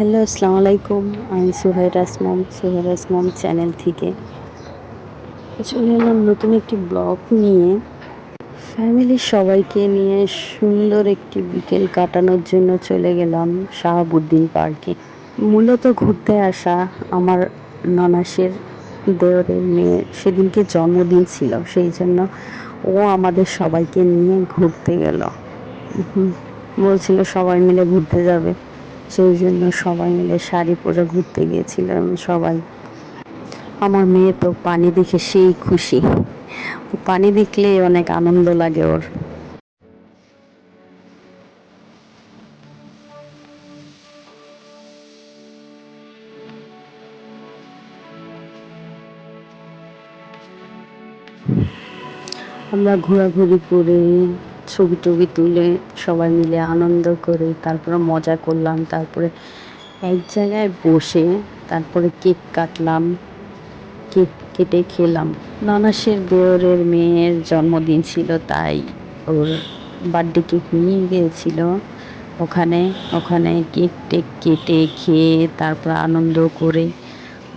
Hello, আসসালামু আলাইকুম। আমি সুহাইরাস মম সুহাইরাস মম চ্যানেল থেকে। চলে এলাম নতুন একটি ব্লগ নিয়ে। ফ্যামিলির সবাইকে নিয়ে সুন্দর একটি বিকেল কাটানোর জন্য চলে গেলাম শাহাবুদ্দিন পার্কে। মূলত ঘুরতে আসা আমার ননাসের দেওরের মেয়ে, সেদিনকে জন্মদিন ছিল, সেই জন্য ও আমাদের সবাইকে নিয়ে ঘুরতে গেল। বলছিল সবাই মিলে ঘুরতে যাবে। সেই জন্য সবাই মিলে শাড়ি পরে ঘুরতে গিয়েছিলাম, সবাই। আমার মেয়ে তো পানি দেখে সেই খুশি। পানি দেখলে অনেক আনন্দ লাগে ওর। আমরা ঘোরাঘুরি করে ছবি টবি তুলে সবাই মিলে আনন্দ করে, তারপরে মজা করলাম, তারপরে এক জায়গায় বসে তারপরে কেক কাটলাম, কেক কেটে খেলাম। ননাসের দেওরের মেয়ের জন্মদিন ছিল, তাই ওর বার্থডে কেক নিয়ে গিয়েছিল। ওখানে ওখানে কেক টেক কেটে খেয়ে তারপর আনন্দ করে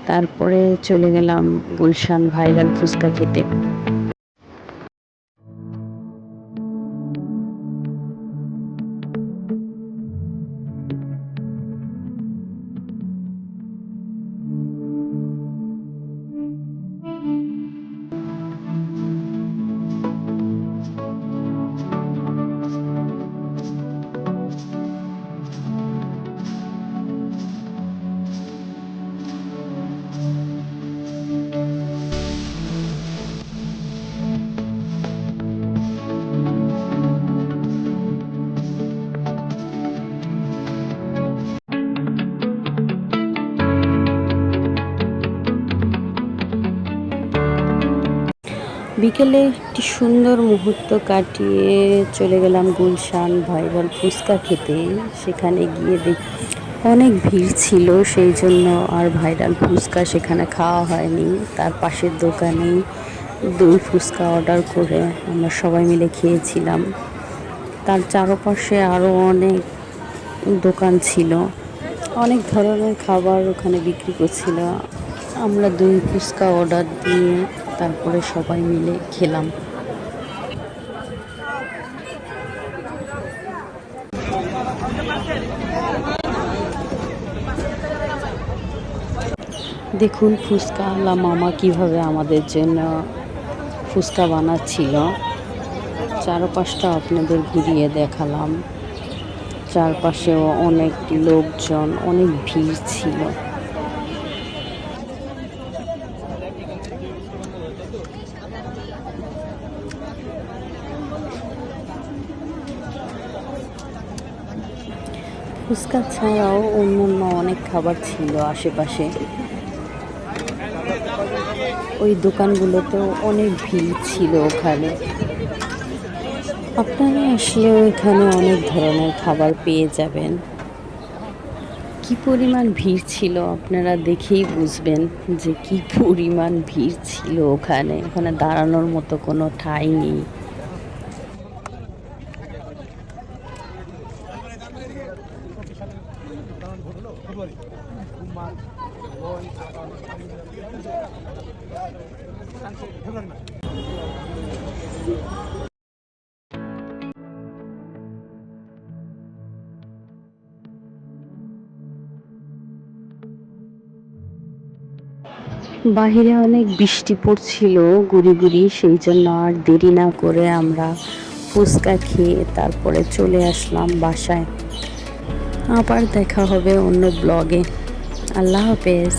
তারপরে চলে গেলাম গুলশান ভাইরাল ফুচকা খেতে। বিকেলে একটি সুন্দর মুহূর্ত কাটিয়ে চলে গেলাম গুলশান ভাইরাল ফুচকা খেতে। সেখানে গিয়ে দেখ অনেক ভিড় ছিল, সেই জন্য আর ভাইরাল ফুচকা সেখানে খাওয়া হয়নি। তার পাশের দোকানে দই ফুচকা অর্ডার করে আমরা সবাই মিলে খেয়েছিলাম। তার চারপাশে আরও অনেক দোকান ছিল। অনেক ধরনের খাবার ওখানে বিক্রি করছিল। আমরা দুই ফুচকা অর্ডার দিয়ে তারপরে সবাই মিলে খেলাম। দেখুন ফুচকা আলা মামা কীভাবে আমাদের জন্য ফুচকা বানাচ্ছিল। চারপাশটা আপনাদের ঘুরিয়ে দেখালাম। চারপাশেও অনেক লোকজন, অনেক ভিড় ছিল। ফুচকা ছাড়াও অন্যান্য অনেক খাবার ছিল আশেপাশে। ওই দোকানগুলোতেও অনেক ভিড় ছিল ওখানে। আপনারা আসলেও এখানে অনেক ধরনের খাবার পেয়ে যাবেন। কি পরিমাণ ভিড় ছিল আপনারা দেখেই বুঝবেন যে কি পরিমাণ ভিড় ছিল ওখানে। ওখানে দাঁড়ানোর মতো কোনো ঠাঁই নেই। বাহিরে অনেক বৃষ্টি পড়ছিল, গুড়ি গুড়ি, সেই জন্য আর দেরি না করে আমরা ফুচকা খেয়ে তারপরে চলে আসলাম বাসায়। আবার দেখা হবে অন্য ব্লগে। আল্লাহ হাফেজ